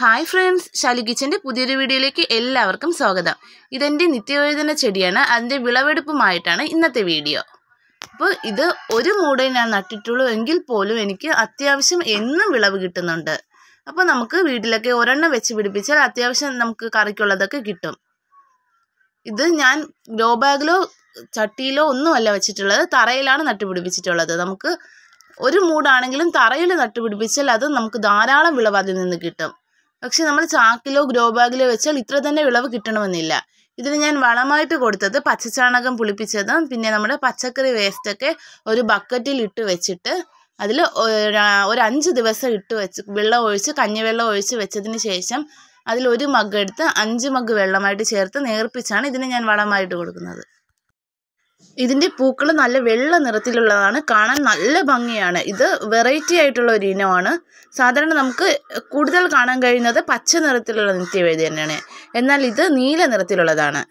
Hi friends Shali കിച്ചന്റെ പുതിയൊരു വീഡിയോയിലേക്ക് എല്ലാവർക്കും സ്വാഗതം. ഇതെന്റെ നിത്യവേദന ചെടിയാണ്. അതിന്റെ വിളവെടുപ്പുമായിട്ടാണ് ഇന്നത്തെ വീഡിയോ. അപ്പോൾ ഇത് ഒരു മൂടേ ഞാൻ നട്ടിട്ടുള്ളൂ എങ്കിൽ പോലും എനിക്ക് അത്യാവശ്യം എന്നും വിളവ് കിട്ടുന്നുണ്ട്. അപ്പോൾ നമുക്ക് വീട്ടിലൊക്കെ ഒരെണ്ണം വെച്ച് പിടിപ്പിച്ചാൽ അത്യാവശ്യം നമുക്ക് കറിക്കുള്ളതൊക്കെ കിട്ടും. ഇത് ഞാൻ ഗ്രോ ബാഗിലോ ചട്ടിയിലോ ഒന്നുമല്ല വെച്ചിട്ടുള്ളത്. തറയിലാണ് നട്ടുപിടിപ്പിച്ചിട്ടുള്ളത്. നമുക്ക് ഒരു മൂടാണെങ്കിലും തറയിൽ നട്ടുപിടിപ്പിച്ചാൽ അത് നമുക്ക് ധാരാളം വിളവ് അതിൽ നിന്ന് കിട്ടും. പക്ഷെ നമ്മൾ ചാക്കിലോ ഗ്രോ ബാഗിലോ വെച്ചാൽ ഇത്ര തന്നെ വിളവ് കിട്ടണമെന്നില്ല. ഇതിന് ഞാൻ വളമായിട്ട് കൊടുത്തത് പച്ചച്ചാണകം പുളിപ്പിച്ചതും പിന്നെ നമ്മുടെ പച്ചക്കറി വേസ്റ്റൊക്കെ ഒരു ബക്കറ്റിൽ ഇട്ട് വെച്ചിട്ട് അതിൽ ഒരു അഞ്ച് ദിവസം ഇട്ട് വെച്ച് വെള്ളം ഒഴിച്ച് കഞ്ഞിവെള്ളം ഒഴിച്ച് വെച്ചതിന് ശേഷം അതിൽ ഒരു മഗ് എടുത്ത് അഞ്ച് മഗ് വെള്ളമായിട്ട് ചേർത്ത് നേർപ്പിച്ചാണ് ഇതിന് ഞാൻ വളമായിട്ട് കൊടുക്കുന്നത്. ഇതിന്റെ പൂക്കൾ നല്ല വെള്ള നിറത്തിലുള്ളതാണ്. കാണാൻ നല്ല ഭംഗിയാണ്. ഇത് വെറൈറ്റി ആയിട്ടുള്ള ഒരു ഇനമാണ്. സാധാരണ നമുക്ക് കൂടുതൽ കാണാൻ കഴിയുന്നത് പച്ച നിറത്തിലുള്ള നിത്യവേദി തന്നെയാണ്. എന്നാൽ ഇത് നീല നിറത്തിലുള്ളതാണ്.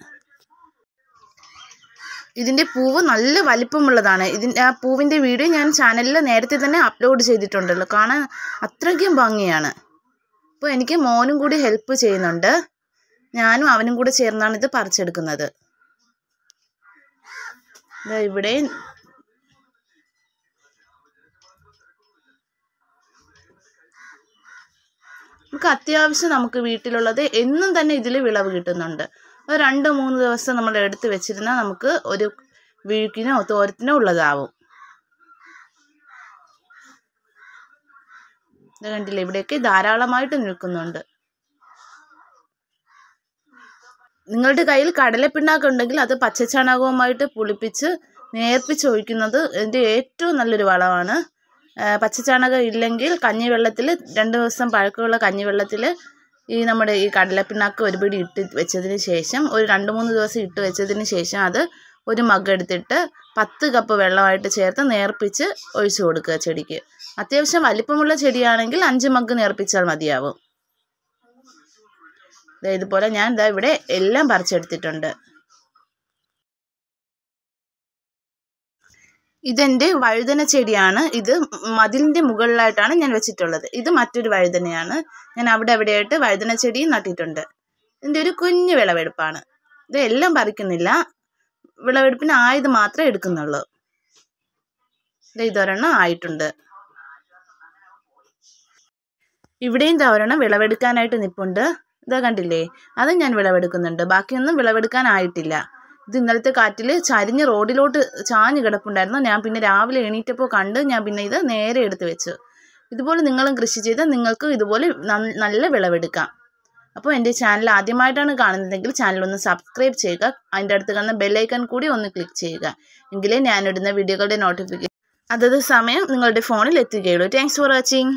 ഇതിന്റെ പൂവ് നല്ല വലിപ്പമുള്ളതാണ്. ഇതിന്റെ ആ പൂവിന്റെ വീഡിയോ ഞാൻ ചാനലിൽ നേരത്തെ തന്നെ അപ്ലോഡ് ചെയ്തിട്ടുണ്ടല്ലോ. കാണാൻ അത്രയ്ക്കും ഭംഗിയാണ്. അപ്പോൾ എനിക്ക് മോനും കൂടി ഹെൽപ്പ് ചെയ്യുന്നുണ്ട്. ഞാനും അവനും കൂടെ ചേർന്നാണ് ഇത് പറിച്ചെടുക്കുന്നത്. ഇവിടെ നമുക്ക് അത്യാവശ്യം നമുക്ക് വീട്ടിലുള്ളത് എന്നും തന്നെ ഇതിൽ വിളവ് കിട്ടുന്നുണ്ട്. ഒരു രണ്ട് മൂന്ന് ദിവസം നമ്മൾ എടുത്ത് വെച്ചിരുന്നാൽ നമുക്ക് ഒരു വീഴ്ക്കിനോ തോരത്തിനോ ഉള്ളതാവും. കണ്ടില്ലേ ഇവിടെയൊക്കെ ധാരാളമായിട്ട് നിൽക്കുന്നുണ്ട്. നിങ്ങളുടെ കയ്യിൽ കടലപ്പിണ്ണാക്ക് ഉണ്ടെങ്കിൽ അത് പച്ചച്ചാണകവുമായിട്ട് പുളിപ്പിച്ച് നേർപ്പിച്ച് ഒഴിക്കുന്നത് ഇതിന്റെ ഏറ്റവും നല്ലൊരു വളമാണ്. പച്ചച്ചാണകം ഇല്ലെങ്കിൽ കഞ്ഞിവെള്ളത്തിൽ രണ്ട് ദിവസം പഴക്കമുള്ള കഞ്ഞിവെള്ളത്തിൽ ഈ നമ്മുടെ ഈ കടലപ്പിണ്ണാക്ക് ഒരു പിടി ഇട്ട് വെച്ചതിന് ശേഷം ഒരു രണ്ട് മൂന്ന് ദിവസം ഇട്ട് വെച്ചതിന് ശേഷം അത് ഒരു മഗ് എടുത്തിട്ട് പത്ത് കപ്പ് വെള്ളമായിട്ട് ചേർത്ത് നേർപ്പിച്ച് ഒഴിച്ചു കൊടുക്കുക ചെടിക്ക്. അത്യാവശ്യം വലിപ്പമുള്ള ചെടിയാണെങ്കിൽ അഞ്ച് മഗ് നേർപ്പിച്ചാൽ മതിയാവും. ഇതുപോലെ ഞാൻ ഇതാ ഇവിടെ എല്ലാം പറിച്ചെടുത്തിട്ടുണ്ട്. ഇതെന്റെ വഴുതന ചെടിയാണ്. ഇത് മതിലിന്റെ മുകളിലായിട്ടാണ് ഞാൻ വെച്ചിട്ടുള്ളത്. ഇത് മറ്റൊരു വഴുതനയാണ്. ഞാൻ അവിടെ അവിടെയായിട്ട് വഴുതന ചെടിയും നട്ടിട്ടുണ്ട്. ഇതിന്റെ ഒരു കുഞ്ഞു വിളവെടുപ്പാണ്. ഇത് എല്ലാം പറിക്കുന്നില്ല. വിളവെടുപ്പിന് ആയത് മാത്രമേ എടുക്കുന്നുള്ളൂ. ഇത് ഇതൊരെണ്ണം ആയിട്ടുണ്ട്. ഇവിടെയും ഒരെണ്ണം വിളവെടുക്കാനായിട്ട് നിൽപ്പുണ്ട് ഇതാ കണ്ടില്ലേ? അതും ഞാൻ വിളവെടുക്കുന്നുണ്ട്. ബാക്കിയൊന്നും വിളവെടുക്കാനായിട്ടില്ല. ഇത് ഇന്നലത്തെ കാറ്റിൽ ചരിഞ്ഞ് റോഡിലോട്ട് ചാഞ്ഞ് കിടപ്പുണ്ടായിരുന്നു. ഞാൻ പിന്നെ രാവിലെ എണീറ്റപ്പോൾ കണ്ട് ഞാൻ പിന്നെ ഇത് നേരെ എടുത്ത് വെച്ചു. ഇതുപോലെ നിങ്ങളും കൃഷി ചെയ്താൽ നിങ്ങൾക്ക് ഇതുപോലെ നല്ല വിളവെടുക്കാം. അപ്പോൾ എന്റെ ചാനൽ ആദ്യമായിട്ടാണ് കാണുന്നതെങ്കിൽ ചാനൽ ഒന്ന് സബ്സ്ക്രൈബ് ചെയ്യുക. അതിന്റെ അടുത്ത് കാണുന്ന ബെല്ലൈക്കൺ കൂടി ഒന്ന് ക്ലിക്ക് ചെയ്യുക. എങ്കിലേ ഞാനിടുന്ന വീഡിയോകളുടെ നോട്ടിഫിക്കേഷൻ അതത് സമയം നിങ്ങളുടെ ഫോണിൽ എത്തുകയുള്ളൂ. Thanks for watching